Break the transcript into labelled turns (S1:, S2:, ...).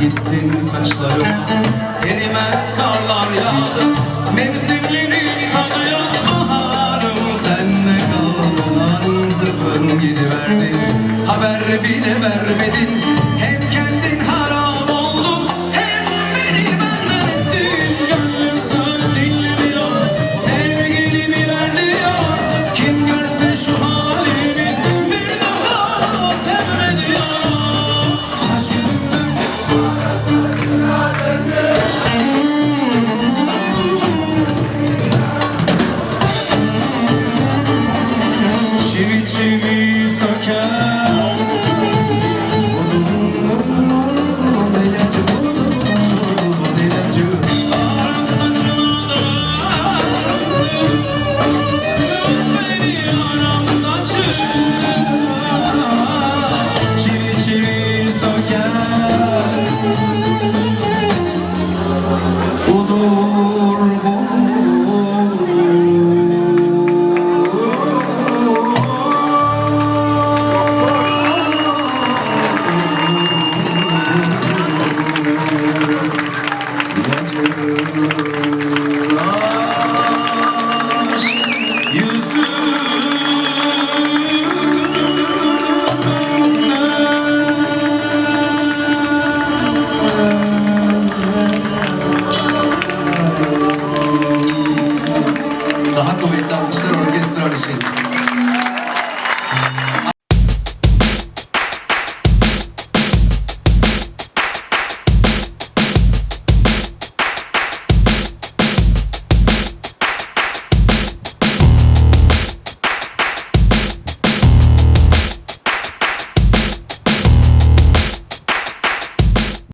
S1: gittin saçlarım Yenilmez karlar yağdı Mevsimlerin tadı yok baharım Sen ne kaldın ansızın gidiverdin Haber bile vermedin. she